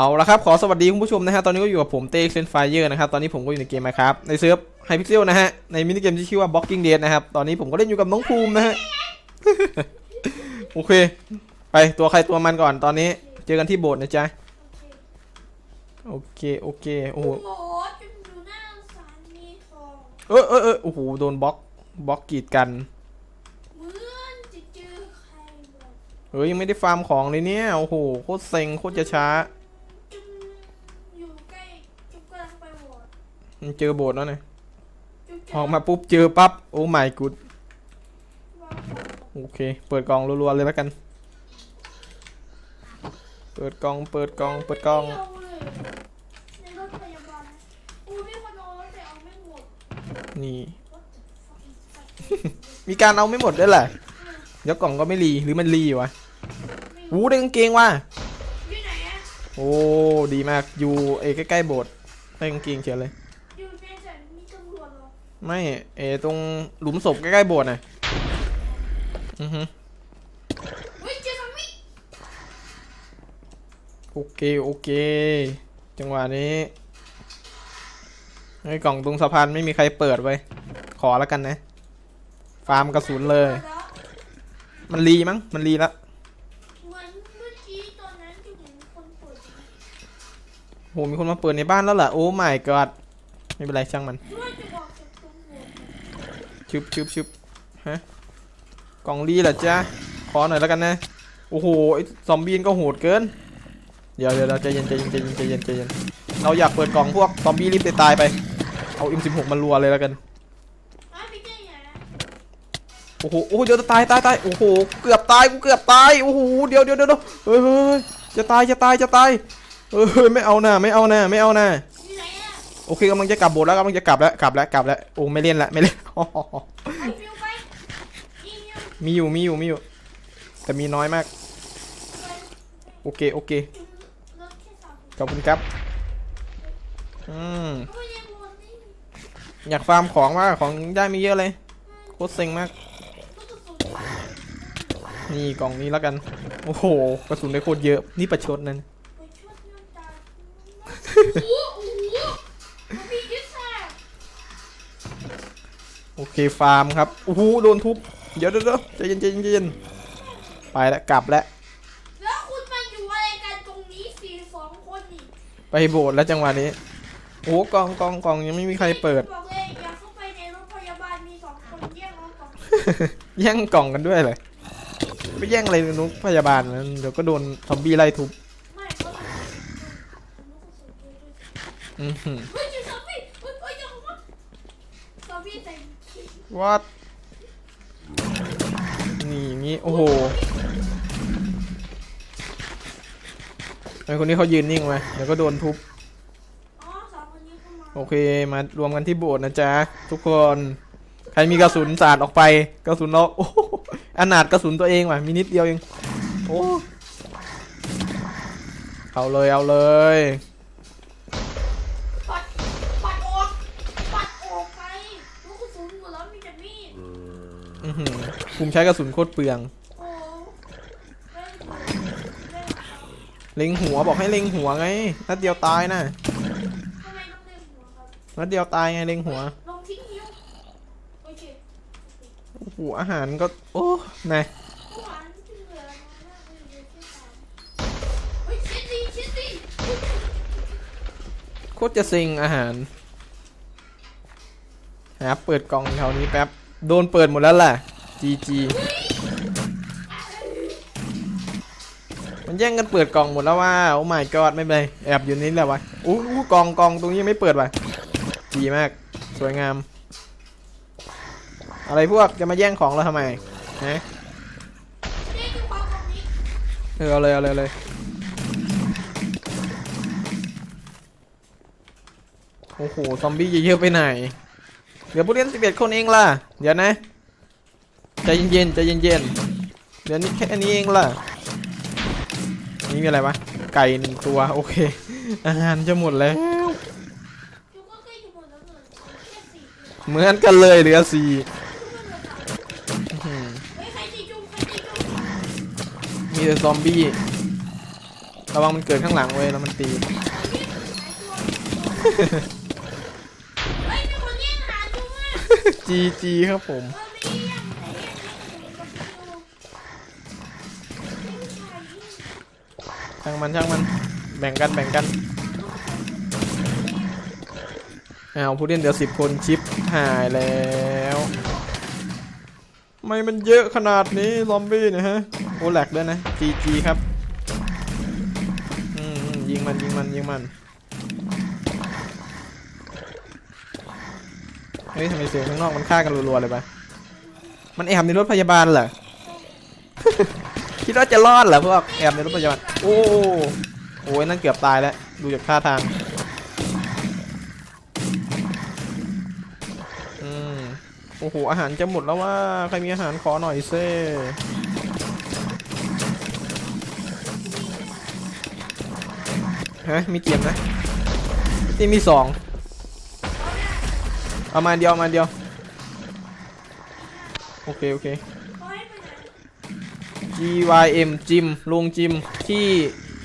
เอาละครับ ขอสวัสดีคุณผู้ชมนะฮะ ตอนนี้ก็อยู่กับผมเต้เซนไฟเยอร์นะครับ ตอนนี้ผมก็อยู่ในเกมมาครับ ในเซิร์ฟไฮพิกเซลนะฮะ ในมินิเกมที่ชื่อว่า Blocking Dead นะครับ ตอนนี้ผมก็เล่นอยู่กับน้องภูมินะฮะ โอเค ไปตัวใครตัวมันก่อน ตอนนี้ เจอกันที่โบสถ์นะจ๊ะ โอเค โอเค โอ้โหโอ้โหจนอยู่หน้าศาลมีของเออเออเออโอ้โห โดนบล็อก บล็อกกีดกันเหมือนจะเจอใครแบบเฮ้ยยังไม่ได้ฟาร์มของเลยเนี่ย โอ้โห โคตรเซ็ง โคตรจะช้าจนอยู่ใกล้จุกกำลังไปโหวต มัน เจอโบสถ์แล้วนะจุกจะออกมาปุ๊บเจอปั๊บโอ้ my god วางของโอเค เปิดกล่องรัวๆเลยแล้วกัน เปิดกล่อง เปิดกล่อง เปิดกล่องไม่เอาเลยในรถพยาบาลนะกูมีคนเอารถแต่เอาไม่หมดนี่ What the fuck is that? มีการเอาไม่หมดด้วยแหละเดี๋ยวกล่องก็ไม่รีหรือมันรีวะวูได้กางเกงว่ะอยู่ไหนอะโอ้ ดีมาก อยู่เอใกล้ๆโบสถ์ได้กางเกงเฉยเลย ไม่เอตรงหลุมศพใกล้ๆโบสถ์น่ะอือฮึเฮ้ยเจอซอมบี้โอเคโอเค จังหวะนี้ไอ้กล่องตรงสะพานไม่มีใครเปิดไว้ยขอแล้วกันนะ ฟาร์มกระสุนเลยแล้วมันรีมั้งมันรีละเหมือนเมื่อกี้ตอนนั้นจะเห็นคนเปิดโหมีคนมาเปิดในบ้านแล้วเหรอโอ้ my god ไม่เป็นไรช่างมัน ด้วยจะบอกจากตรงโหวต ชึบชึบชึบฮะกล่องรีเหรอจ๊ะขอหน่อยแล้วกันนะ โอ้โหไอ้ซอมบี้นก็โหดเกิน เดี๋ยวเดี๋ยวเราใจเย็นใจเย็นใจเย็นใจเย็นใจเย็น เราอยากเปิดกล่องพวกซอมบี้รีบไปตายไป เอา M16 มารัวเลยแล้วกัน โอ้โห โอ้โหเดี๋ยวจะตายตายตาย โอ้โห เกือบตายกูเกือบตาย โอ้โห เดี๋ยวเดี๋ยวเดี๋ยวเฮ้ยเฮ้ยจะตายจะตายจะตายเฮ้ยไม่เอาหน้าไม่เอาหน้าไม่เอาหน้าอยู่ไหนอะ โอเคกำลังจะกลับโบสถ์แล้วกำลังจะกลับแล้วกลับแล้วกลับแล้วโอ้ไม่เล่นละไม่เล่นมีอยู่มีอยู่มีอยู่ แต่มีน้อยมาก โอเคโอเคขอบคุณครับอืมอยากฟาร์มของว่าของได้ไมีเยอะเลยโคตรเซ็งมากนนี่กล่องนี้แล้วกัน โอ้โหกระสุนได้โคตรเยอะนี่ประชดนั่น ไปช่วยน้ำตาโอ้โหโอ้โหมันมียึดแทก โอเคฟาร์มครับโอ้โหโดนทุบเดี๋ยวเดี๋ยวเดี๋ยวใจเย็นใจเย็นใจเย็นไปแล้วกลับแล้วแล้วคุณมาอยู่อะไรกันตรงนี้สี่สองคนนี่ไปโบสถ์แล้วจังหวะนี้โอ้โหกล่องกล่องกล่องยังไม่มีใครเปิดบอกเลยอย่าเข้าไปในรถพยาบาลมีสองคนแยกน้องสองแย่งกล่องกันด้วยเลยไปแย่งอะไรนุ๊กพยาบาลนะเดี๋ยวก็โดนซอมบี้ไล่ทุบไม่ก็ต้องอือหือ เฮ้ยเจอซอมบี้เฮ้ยเฮ้ยเจอคนซอมบี้ใส่ วัดนี่อย่างงี้ โอ้โหไอคนนี้เขายืนนิ่งไว้เดี๋ยวก็โดนทุบ โอเค มารวมกันที่โบสถ์นะจ๊ะ ทุกคน ใครมีกระสุนสาดออกไป กระสุนเราโอ้โหอนาถกระสุนตัวเองว่ะ มีนิดเดียวเอง โอ้ เอาเลย เอาเลย ภูมิใช้กระสุนโคตรเปลือง เล็งหัวบอกให้เล็งหัวไง นัดเดียวตายนะทำไมต้องเล่นหัวครับนัดเดียวตายไงเล็งหัวลงทิ้งนิ้วโอ้โหอาหารก็ โอ้นะหนโคตรจะซ็งอาหารหาเปิดกล่องแถวนี้แป๊บ โดนเปิดหมดแล้วแหละจีจีมันแย่งกันเปิดกล่องหมดแล้วว่าโอ้ my god ไม่เป็นไรแอบอยู่นี่แหละวะอู้อู้กล่องกล่องตรงนี้ไม่เปิดว่ะดีมากสวยงาม อะไรพวกจะมาแย่งของเราทำไมฮะนี่คือความตรงนี้เออเอาเลยเอาเลยเอาเลยโอ้โห ซอมบี้เยอะๆไปไหน เดี๋ยวผู้เล่นสิบเอ็ดคนเองล่ะ เดี๋ยวนะใจเย็นๆใจเย็นๆเดี๋ยวนี้แค่นี้เองล่ะ นี่มีอะไรวะ ไก่หนึ่งตัวโอเค อาหารจะหมดแล้ว เหลือแค่สี่เหมือนกันเลยเหลือสี่อื้อหือเฮ้ยใครตีจุกใครตีจุกมีแต่ซอมบี้ราระวังมันเกิดข้างหลังเว้ยแล้วมันตี เฮ้ยมีคนแย่งหาจุงอะ จีจีครับผม ช่างมันช่างมันแบ่งกันแบ่งกันเอาผู้เล่นเดี๋ยวสิบคนชิปหายแล้วไม่มันเยอะขนาดนี้ซอมบี้เนี่ยฮะโอแลกด้วยนะจีจีครับ อืมยิงมันยิงมันยิงมัน ฮ้ยทำไมเสียงข้างนอกมันฆ่ากันรัวๆเลยปะมันแอบในรถพยาบาลเหรอ คิดว่าจะรอดเหรอพวกแอบในรถพยาบาล โอ้โหนั่นเกือบตายแล้ว ดูจากท่าทาง อืม โอ้โห อาหารจะหมดแล้วว่า ใครมีอาหารขอหน่อยเซ่ฮะมีเกียรตินะนี่มีสอง เอามาเดียวเอามาเดียว โอเค โอเคเขาให้ไปไหน G Y M จิมโรงจิมที่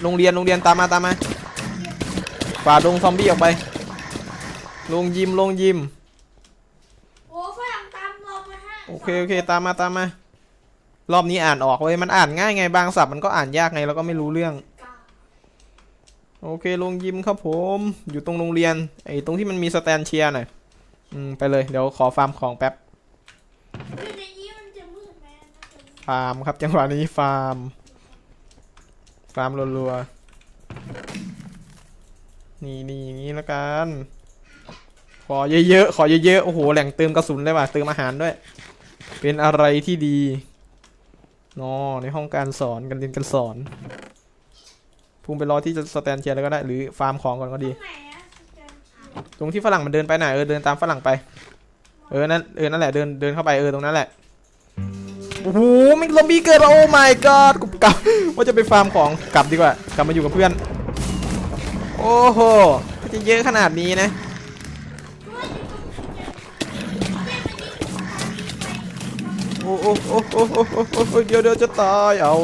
โรงเรียนโรงเรียนตามมาตามมาฝ่าดงซอมบี้ออกไปโรงยิมโรงยิมโอ้ฝรั่งตามเราไปฮะโอเคโอเคตามมาตามมา รอบนี้อ่านออกเว้ยมันอ่านง่ายไงบางศัพท์มันก็อ่านยากไงแล้วก็ไม่รู้เรื่องกาโอเคโรงยิมครับผม อยู่ตรงโรงเรียนไอ้ตรงที่มันมีสแตนเชียร์หน่อย อืม ไปเลย เดี๋ยวขอฟาร์มของแป๊บอยู่ในนี้มันจะมืดไหมฟาร์มครับ จังหวะนี้ฟาร์ม ฟาร์มรัวๆ นี่นี่อย่างนี้ละกัน ขอเยอะๆ ขอเยอะๆ โอ้โห แหล่งเติมกระสุนเลยว่ะ เติมอาหารด้วย เป็นอะไรที่ดีนอในห้องการสอนการเรียนการสอน ภูมิไปรอที่จะสแตนเชียร์แล้วก็ได้ หรือฟาร์มของก่อนก็ดี ตรงไหนอะ ตรงที่ฝรั่งมันเดินไปไหนเออเดินตามฝรั่งไป เออนั่นเออนั่นแหละเดินเดินเข้าไปเออตรงนั้นแหละโอ้โหมินลอมบี้เกิดโอ้ my god กูกลับว่าจะไปฟาร์มของกลับดีกว่ากลับมาอยู่กับเพื่อน โอ้โหจะเยอะขนาดนี้นะโอ้โหโอ้โอ้เดี๋ยวเดี๋ยวจะตายเอา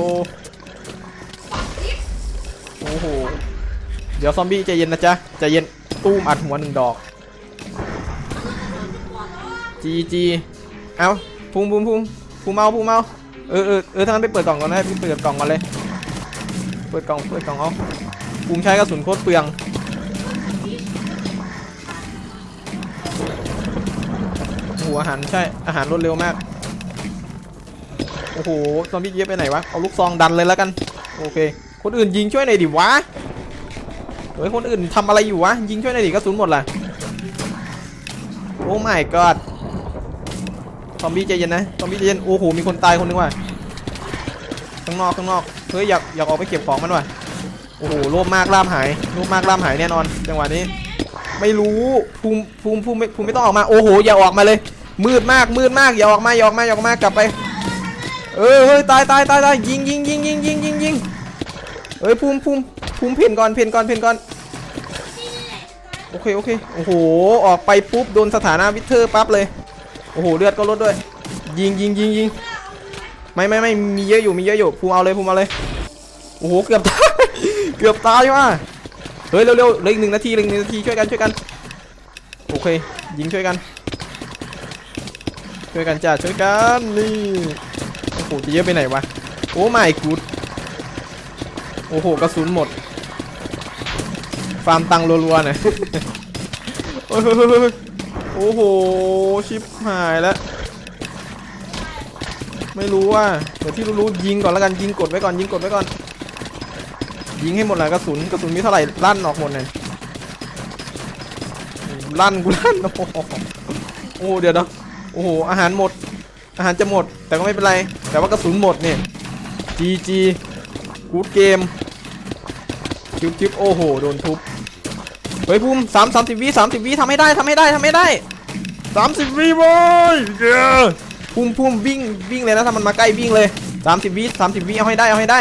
โอ้โหเดี๋ยวซอมบี้ใจเย็นนะจ๊ะใจเย็น ตู้มอัดหัวหนึ่งดอก จีจีเอาภูมิภูมิภูมิภูมิเมาภูมิเมาเออเออเออทางนั้นไปเปิดกล่องก่อนนะพี่เปิดกล่องก่อนเลย เปิดกล่องเปิดกล่องเอาภูมิใช้กระสุนโคตรเปลืองโอ้โหอาหารใช่อาหารรวดเร็วมากโอ้โหซอมบี้เยอะไปไหนวะเอาลูกซองดันเลยแล้วกันโอเค คนอื่นยิงช่วยหน่อยดิวะ เฮ้ยคนอื่นทำอะไรอยู่วะ ยิงช่วยหน่อยดิกระสุนหมดละโอ้ my god ซอมบี้ใจเย็นนะซอมบี้ใจเย็นโอ้โหมีคนตายคนนึงว่ะข้างนอกข้างนอกเฮ้ยอยากอยากออกไปเก็บของมันว่ะโอ้โหโลภมากล่ามหายโลภมากล่ามหายแน่นอน จังหวะนี้ ไม่รู้ภูมิภูมิภูมิไม่ภูมิไม่ต้องออกมาโอ้โหอย่าออกมาเลย มืดมากมืดมากอย่าออกมาอย่าออกมาอย่าออกมากลับไป เออเฮ้ยตายตายตายตายยิงยิงยิงยิงยิงยิงยิงเอ้ยภูมิภูมิ ภูมิเพ่นก่อนเพ่นก่อนเพ่นก่อนโอเคโอเคโอ้โหออกไปปุ๊บโดนสถานะวิเทอร์ปั๊บเลยโอ้โหเลือดก็ลดด้วย ยิงยิงยิงยิงไม่ไม่ไม่มีเยอะอยู่มีเยอะอยู่ภูมิเอาเลยภูมิเอาเลยโอ้โหเกือบตายเกือบตายว่ะเฮ้ยเร็วเร็วเหลืออีกหนึ่งนาทีเหลืออีกหนึ่งนาทีช่วยกันช่วยกันโอเคยิงช่วยกัน ช่วยกันจ้าช่วยกันนี่โอ้โหจะเยอะไปไหนวะโอ้ไม่กูดโอ้โหกระสุนหมด ฟาร์มตังรัวๆหน่อยโอ้ยเฮ้ยเฮ้ยโอ้โห ชิปหายแล้ว ไม่รู้ว่าเดี๋ยวที่รู้ๆยิงก่อนแล้วกันยิงกดไว้ก่อนยิงกดไว้ก่อน ยิงให้หมดเลยกระสุนกระสุนมีเท่าไหร่ลั่นออกหมดเลยลั่นกูลั่นโอ้โหเดี๋ยวนะโอ้โหอาหารหมด อาหารจะหมด แต่ก็ไม่เป็นไร แต่ว่ากระสุนหมดเนี่ย GG กูดเกมคิวคิวโอ้โห โดนทุบ เฮ้ยภูมิสามสามสิบวิสามสิบวิทำให้ได้ทำให้ได้ทำให้ได้สามสิบวิบอยเย้ภูมิภูมิวิ่งวิ่งเลยนะถ้ามันมาใกล้วิ่งเลยสามสิบวิสามสิบวิเอาให้ได้เอาให้ได้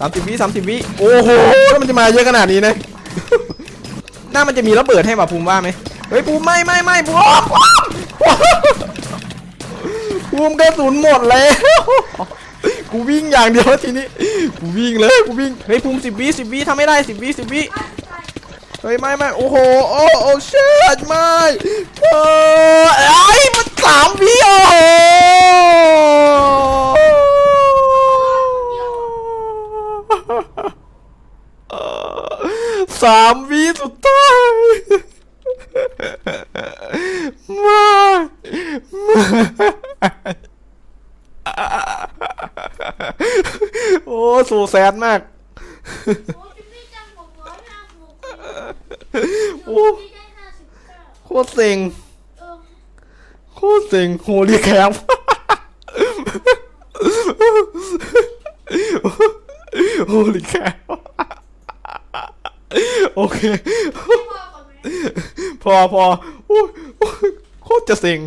สามสิบวิสามสิบวิโอ้โหแล้วมันจะมาเยอะขนาดนี้นะหน้ามันจะมีระเบิดให้ป่ะภูมิว่าไหมเฮ้ยภูมิไม่ไม่ไม่ภูมิภูมิภูมิกระสุนหมดแล้วกูวิ่งอย่างเดียวทีนี้กูวิ่งเลยกูวิ่งเฮ้ยภูมิสิบวิสิบวิทำไม่ได้สิบวิสิบวิ ฮ้ยไม่ไม่โอ้โหโอ้โอ้เชิดไม่เออไอ้ยมันสามวิโอ้โหสามวิสุดท้ายไม่ไม่โอ้สูแสนมาก โอ้จิมมี่จังบอกร้อยห้าสิบหก โอ้โคตรเซ็งโคตรเซ็งโฮลี่แคมโฮลี่แคมโอเค พอพอโคตรจะเซ็ง